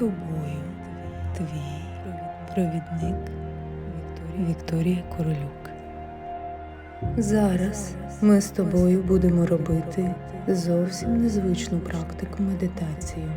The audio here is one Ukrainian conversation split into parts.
тобою твій провідник Вікторія Королюк. Зараз ми з тобою будемо робити зовсім незвичну практику медитацію.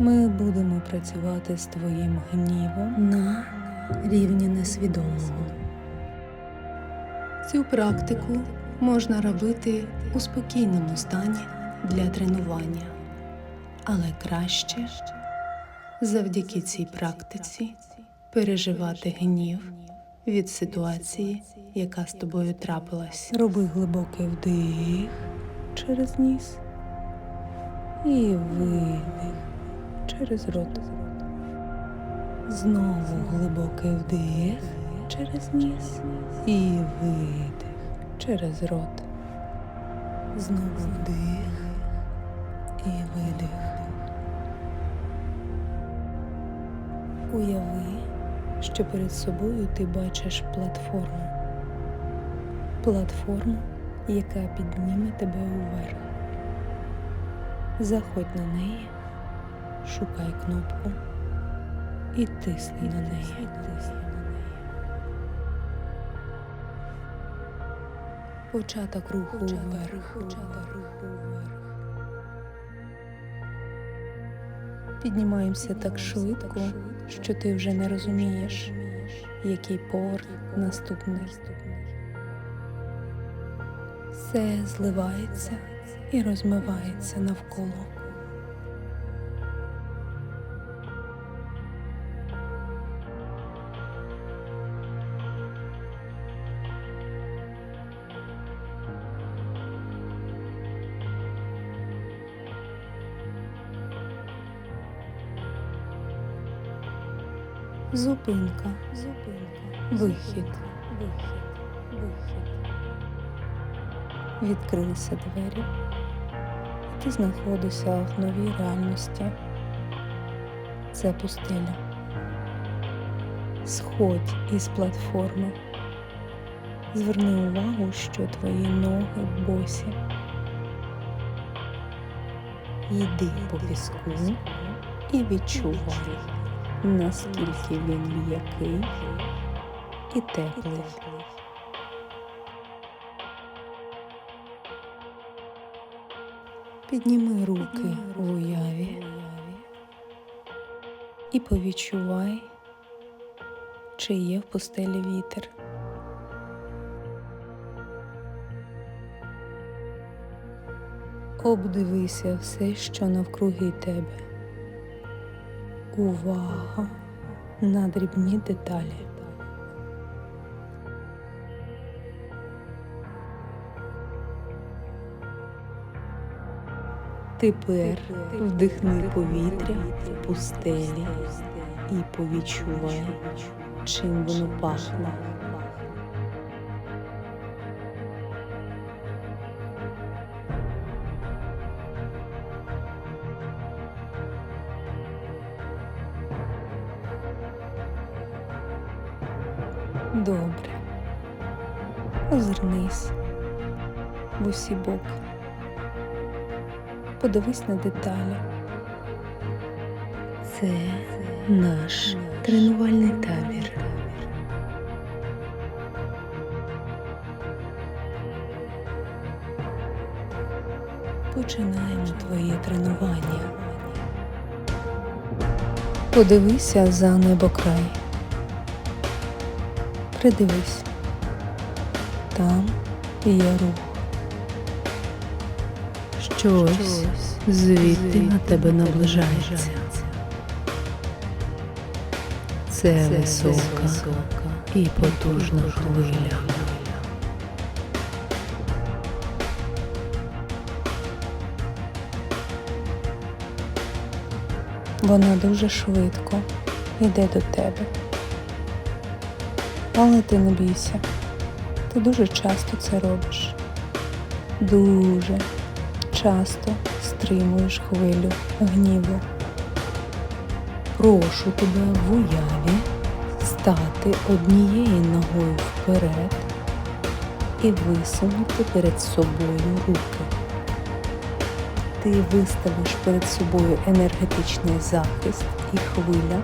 Ми будемо працювати з твоїм гнівом на рівні несвідомого. Цю практику можна робити у спокійному стані для тренування, але краще завдяки цій практиці переживати гнів від ситуації, яка з тобою трапилась. Роби глибокий вдих через ніс і видих через рот. Знову глибокий вдих через ніс і видих через рот. Знову вдих і видих. Уяви, що перед собою ти бачиш платформу. Платформу, яка підніме тебе уверх. Заходь на неї, шукай кнопку і тисни на неї. Початок руху вверх. Піднімаємося так швидко, що ти вже не розумієш, який поверх наступний. Все зливається і розмивається навколо. Зупинка. Зупинка. Вихід. Вихід. Вихід. Відкрилися двері. І Ти знаходишся в новій реальності. Це пустеля. Сходь із платформи. Зверни увагу, що твої ноги босі. Йди по піску і відчувай наскільки він м'який і теплий. Підніми руки в уяві і повідчувай, чи є в пустелі вітер. Обдивися все, що навкруги тебе. Увага на дрібні деталі. Тепер вдихни повітря в пустелі і повідчувай, чим воно пахне. В усі боки. Подивись на деталі. Це наш тренувальний табір. Починаємо твоє тренування. Подивися за небокрай. Придивись. Там є рух. Щось звідти на тебе наближається. Це висока і потужна хвиля. Вона дуже швидко йде до тебе. Але ти не бійся. Ти дуже часто це робиш. Дуже часто стримуєш хвилю гніву. Прошу тебе в уяві стати однією ногою вперед і висунути перед собою руки. Ти виставиш перед собою енергетичний захист, і хвиля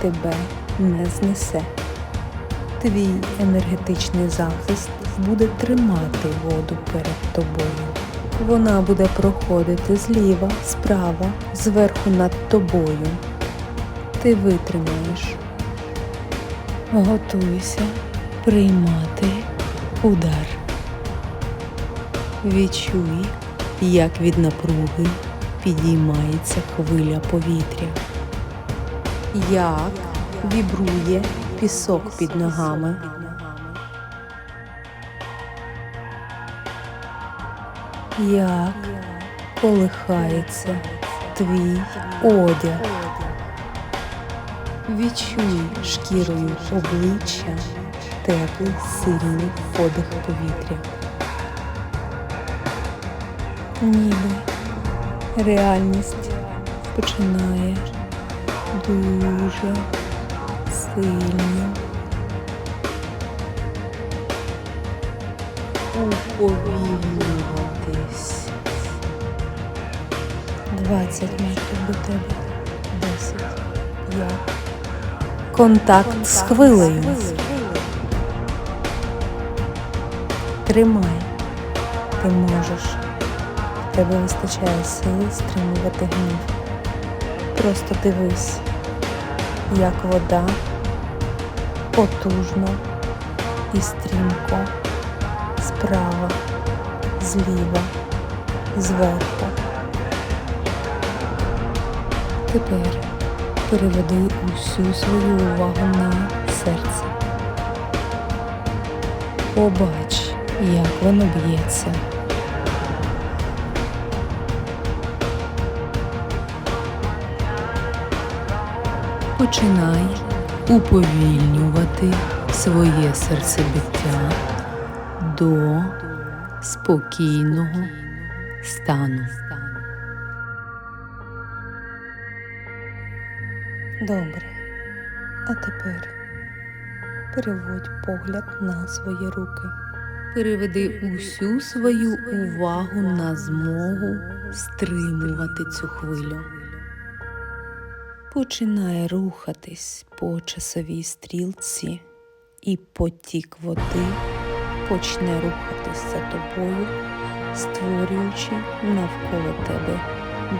тебе не знесе. Твій енергетичний захист буде тримати воду перед тобою. Вона буде проходити зліва, справа, зверху над тобою. Ти витримаєш. Готуйся приймати удар. Відчуй, як від напруги підіймається хвиля повітря, як вібрує пісок під ногами. Як колихається твій одяг. Відчуй шкірою обличчя теплий сильний подих повітря. Ніби реальність починає дуже сильно уповільнюватись. 20 метрів до тебе. 10. 5. Контакт з хвилею. Тримай. Ти можеш. В тебе вистачає сили стримувати гнів. Просто дивись, як вода потужно і стрімко справа, зліва, зверху. Тепер переведи усю свою увагу на серце. Побач, як воно б'ється. Починай уповільнювати своє серцебиття до спокійного стану. Добре. А тепер переводь погляд на свої руки. Переведи усю свою увагу на змогу стримувати цю хвилю. Починай рухатись по часовій стрілці, і потік води почне рухатись за тобою, створюючи навколо тебе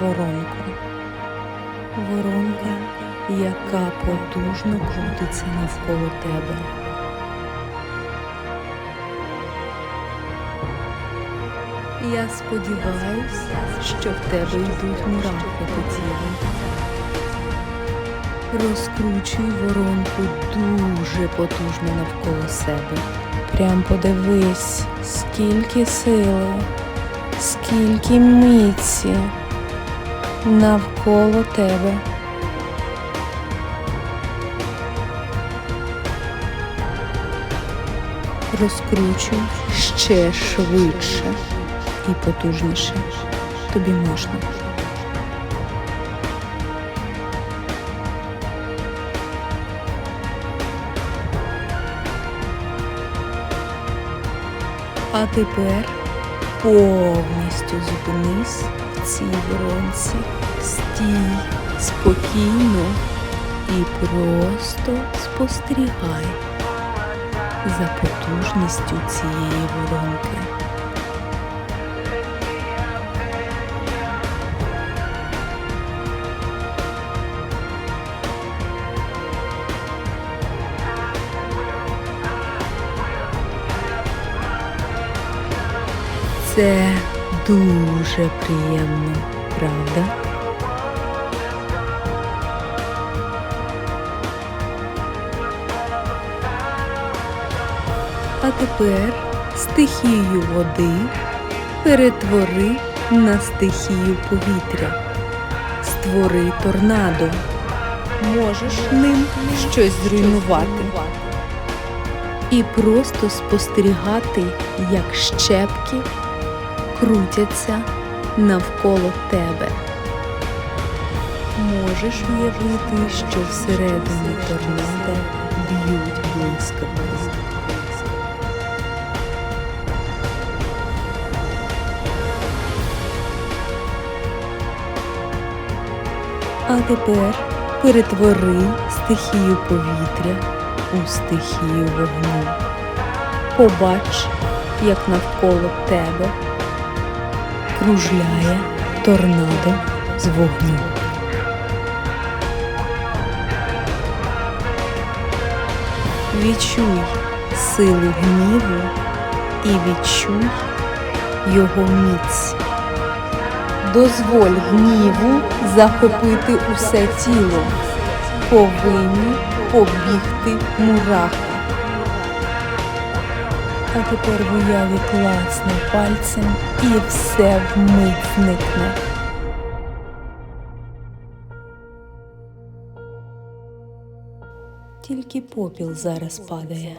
воронку. Воронка, яка потужно крутиться навколо тебе. Я сподіваюся, що в тебе йдуть мурахи по тілу. Розкручуй воронку дуже потужно навколо себе. Прям подивись, скільки сили, скільки міці навколо тебе. Розкручуй ще швидше і потужніше. Тобі можна. А тепер повністю зупинись в цій воронці. Стій спокійно і просто спостерігай за потужністю цієї воронки. Це дуже приємно, правда? А тепер стихію води перетвори на стихію повітря. Створи торнадо. Можеш ним щось зруйнувати. І просто спостерігати, як щепки крутяться навколо тебе. Можеш уявити, що всередині торнадо б'ють блискавки. А тепер перетвори стихію повітря у стихію вогню. Побач, як навколо тебе кружляє торнадо з вогню. Відчуй силу гніву і відчуй його міць. Дозволь гніву захопити усе тіло. Повинні побігти мурахи. А тепер в уяві класне пальцем і все вмить зникне. Тільки попіл зараз падає.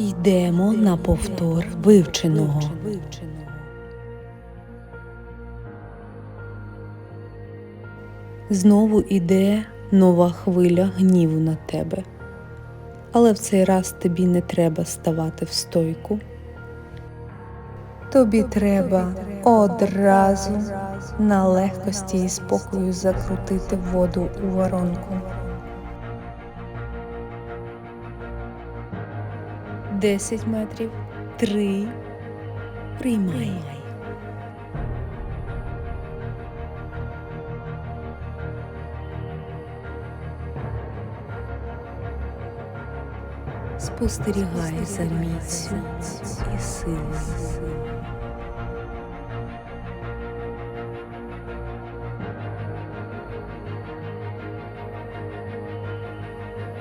Йдемо на повтор вивченого. Знову іде нова хвиля гніву на тебе. Але в цей раз тобі не треба ставати в стойку. Тобі треба одразу на легкості і спокою закрутити воду у воронку. Десять метрів, три. Приймай. Спостерігай за міцю і силою.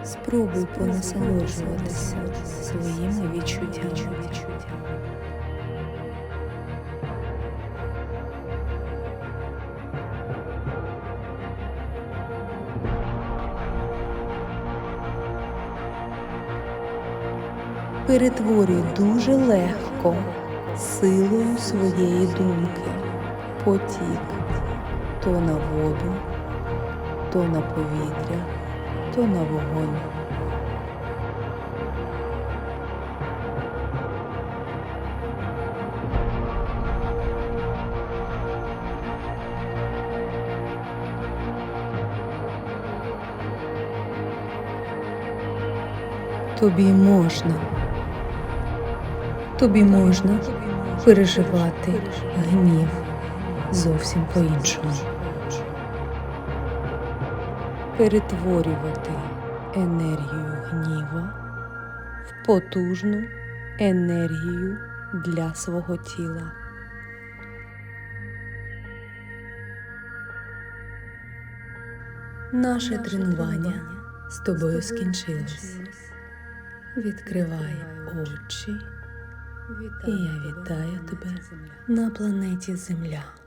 Спробуй понасолоджуватися своїми відчуттями. Перетворюй дуже легко силою своєї думки потік то на воду, то на повітря, то на вогонь. Тобі можна. Тобі можна переживати гнів зовсім по-іншому. Перетворювати енергію гніва в потужну енергію для свого тіла. Наше тренування з тобою скінчилось. Відкривай очі, і я вітаю тебе на планеті Земля.